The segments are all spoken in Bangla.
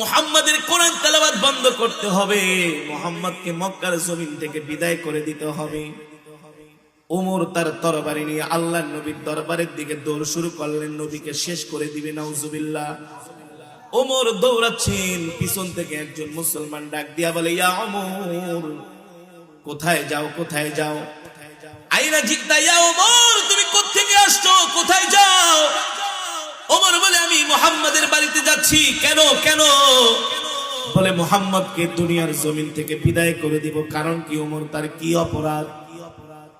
মুহাম্মাদের কোরআন তেলাওয়াত বন্ধ করতে হবে। মুহাম্মদকে মক্কার জমিন থেকে বিদায় করে দিতে হবে। ওমর তার তরবারি নিয়ে আল্লাহ নবীর দরবারের দিকে দৌড় শুরু করলেন, নবীকে শেষ করে দিবে, নাউজুবিল্লাহ। ওমর দৌড়াচ্ছেন, পিছন থেকে একজন মুসলমান ডাক দিয়া বলে, ইয়া ওমর কোথায় যাও কোথায় যাও? আইনা জিদ্দা ইয়া ওমর তুমি কোত্থেকে আসছো? কোথায় যাও? মোহাম্মদের বাড়িতে যাচ্ছি। কেন? কেন? বলে মোহাম্মদকে দুনিয়ার জমিন থেকে বিদায় করে দিব। কারণ কি, ওমর, তার কি অপরাধ?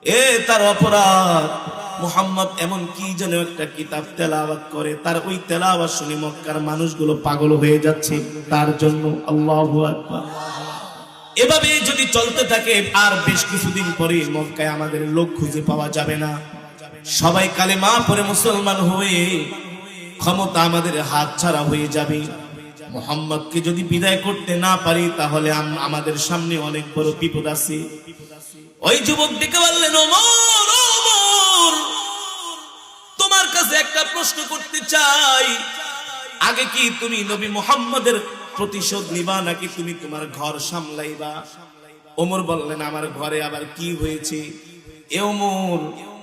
এ, তার অপরাধ। মুহাম্মদ এমন কি যেন একটা কিতাব তেলাওয়াত করে। তার ওই তেলাওয়াত শুনে মক্কার মানুষগুলো পাগল হয়ে যাচ্ছে। তার জন্য আল্লাহু এভাবে যদি চলতে থাকে, আর বেশ কিছুদিন পরে মক্কায় আমাদের লোক খুঁজে পাওয়া যাবে না। সবাই কালেমা পরে মুসলমান হয়ে ক্ষমতা আমাদের হাত ছাড়া হয়ে যাবে। মোহাম্মদকে যদি বিদায় করতে না পারি, তাহলে আমাদের সামনে অনেক বড় বিপদ আছে। ওই যুবক ডেকে বললেন তোমার কাছে একটা প্রশ্ন করতে চাই। আগে কি তুমি নবী মুহাম্মদের প্রতিশোধ নিবা, নাকি তুমি তোমার ঘর সামলাইবা? ওমর বললেন, আমার ঘরে আবার কি হয়েছে? এ ওমর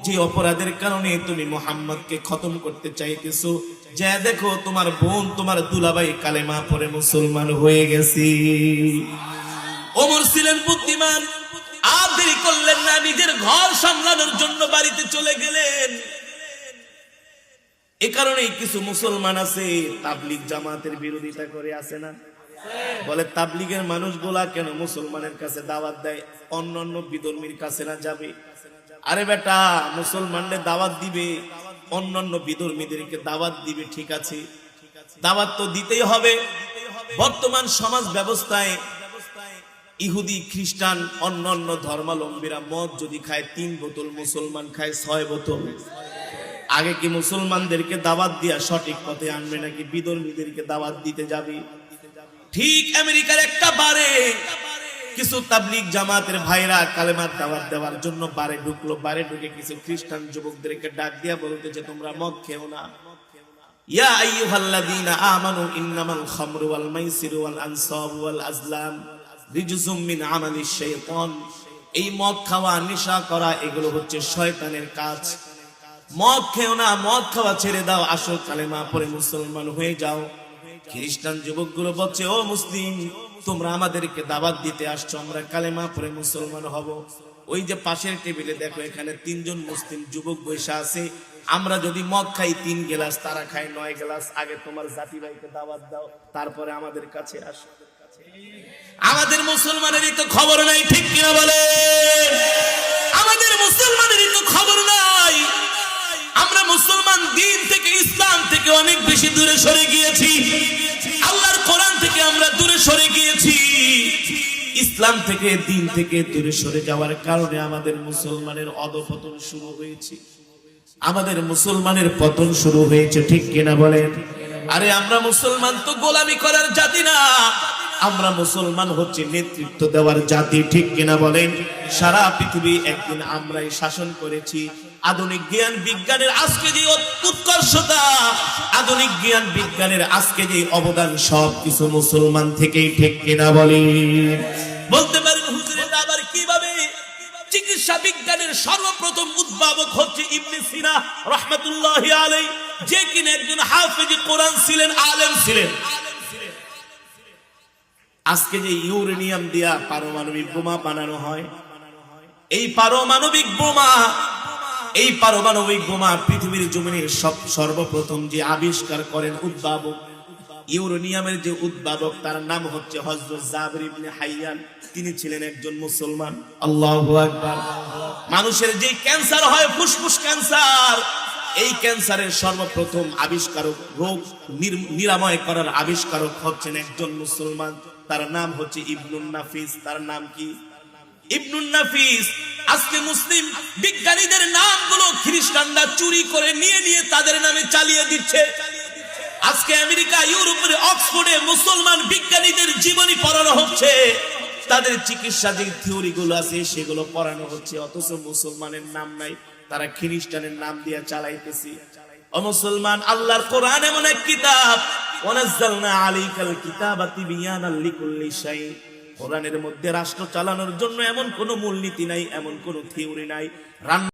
যে অপরাধের কারণে তুমি মুহাম্মদকে খতম করতে চাইতেছো, যা দেখো তোমার বোন, তোমার দুলাভাই কালেমা পরে মুসলমান হয়ে গেছি। ওমর ছিলেন বুদ্ধিমান, আর দেরি করলেন না, নিজের ঘর সামলানোর জন্য বাড়িতে চলে গেলেন। এ কারণেই কিছু মুসলমান আছে, তাবলিগ জামাতের বিরোধিতা করে আছে না? বলে, তাবলিগের মানুষগুলা কেন মুসলমানের কাছে দাওয়াত দেয়? অন্য অন্য বিধর্মীর কাছে না যাবে? আরে বেটা, মুসলমানদের দাওয়াত দিবে, অন্যান্য বিধর্মীদেরকে দাওয়াত দিবে, ঠিক আছে? দাওয়াত তো দিতেই হবে। বর্তমান সমাজ ব্যবস্থায় ইহুদি, খ্রিস্টান অন্য অন্য ধর্মাবলম্বীরা মদ যদি খায়, তিন বোতল মুসলমান খায়, ছয় বোতল। আগে কি মুসলমানদেরকে দাওয়াত দিয়া সঠিক পথে আনবে নাকি বিধর্মীদেরকে দাওয়াত দিতে যাবে? ঠিক আমেরিকার একটা বারে কিছু তাবলিগ জামাতের ভাইরা কালেমার দাওয়াত দেওয়ার জন্য বারে ঢুকলো, বারে ঢুকে কিছু খ্রিস্টান যুবকদেরকে ডাক দিয়া বলতে যে, তোমরা মদ খেও না। এই মদ খাওয়া, নেশা করা, এগুলো হচ্ছে শয়তানের কাজ। মদ মদ খাওয়া ছেড়ে দাও, আসল কালেমা পরে মুসলমান হয়ে যাও। খ্রিস্টান যুবকগুলো বলছে, ও মুসলিম, তোমরা আমাদেরকে দাওয়াত দিতে আসছো, আমরা কালেমা পরে মুসলমান হব। ওই যে পাশের টেবিলে দেখো, এখানে তিনজন মুসলিম যুবক বৈশা আছে। আমরা যদি মদ খাই তিন গ্লাস, তারা খায় নয় গ্লাস। আগে তোমার জাতি ভাইকে দাওয়াত দাও, তারপরে আমাদের কাছে আসো। আমাদের মুসলমানেরই তো খবর নাই, ঠিক কিনা বলে? আমাদের মুসলমানেরই সরে গিয়েছি। আল্লাহর কোরআন থেকে আমরা দূরে সরে গিয়েছি। ইসলাম থেকে, দিন থেকে দূরে সরে যাওয়ার কারণে আমাদের মুসলমানের অধপতন শুরু হয়েছে। আমাদের মুসলমানের পতন শুরু হয়েছে, ঠিক কিনা বলেন? আরে, আমরা মুসলমান তো গোলামি করার জাতি না। আমরা মুসলমান হচ্ছে নেতৃত্ব দেওয়ার জাতি, ঠিক কিনা বলেন? সারা পৃথিবী একদিন আমরাই শাসন করেছি। আধুনিক জ্ঞান বিজ্ঞানের আজকে যে আধুনিক জ্ঞান বিজ্ঞানের আজকে যে অবদান সব কিছু মুসলমান থেকেই ঠিক কিনা বলেন বলতে পারেন হুজুরের আবার কীভাবে? চিকিৎসা বিজ্ঞানের সর্বপ্রথম উদ্ভাবক হচ্ছে ইবনে সিনা রহমতুল্লাহ আলাই যে কিনা একজন হাফেজ কোরআন ছিলেন, আলেম ছিলেন। আজকে যে ইউরেনিয়াম দিয়া পারমাণবিক বোমা বানানো হয়, এই পারমাণবিক বোমা এই পারমাণবিক বোমা পৃথিবীর জমিনে সব সর্বপ্রথম যে আবিষ্কার করেন উদ্ভাবক ইউরেনিয়ামের যে উদ্ভাবক, তার নাম হচ্ছে হযরত জাবির ইবনে হাইয়ান। তিনি ছিলেন একজন মুসলমান। আল্লাহু আকবার। মানুষের যে ক্যান্সার হয়, ফুসফুস ক্যান্সার, এই ক্যান্সারের সর্বপ্রথম আবিষ্কারক, রোগ নির- নিরাময় করার আবিষ্কারক হচ্ছেন একজন মুসলমান। তার নাম হচ্ছে ইবনুন নাফিস। তার নাম কি? ইবনুন নাফিস। আজকে মুসলিম বিজ্ঞানীদের নামগুলো খ্রিস্টানরা চুরি করে নিয়ে নিয়ে তাদের নামে চালিয়ে দিচ্ছে। আজকে আমেরিকা, ইউরোপের অক্সফোর্ডে মুসলমান বিজ্ঞানীদের জীবনী পড়ানো হচ্ছে। তাদের চিকিৎসা যে থিওরি গুলো আছে, সেগুলো পড়ানো হচ্ছে, অথচ মুসলমানের নাম নাই, তারা খ্রিস্টানের নাম দিয়ে চালাইতেছি। মুসলমান, আল্লাহর কোরআন এমন এক কিতাব, ওয়ানাজ্জালনা আলাইকাল কিতাবা তিবিয়ানাল লিকুল্লি শাই কোরআনের মধ্যে রাষ্ট্র চালানোর জন্য এমন কোনো মূলনীতি নাই এমন কোনো থিওরি নাই।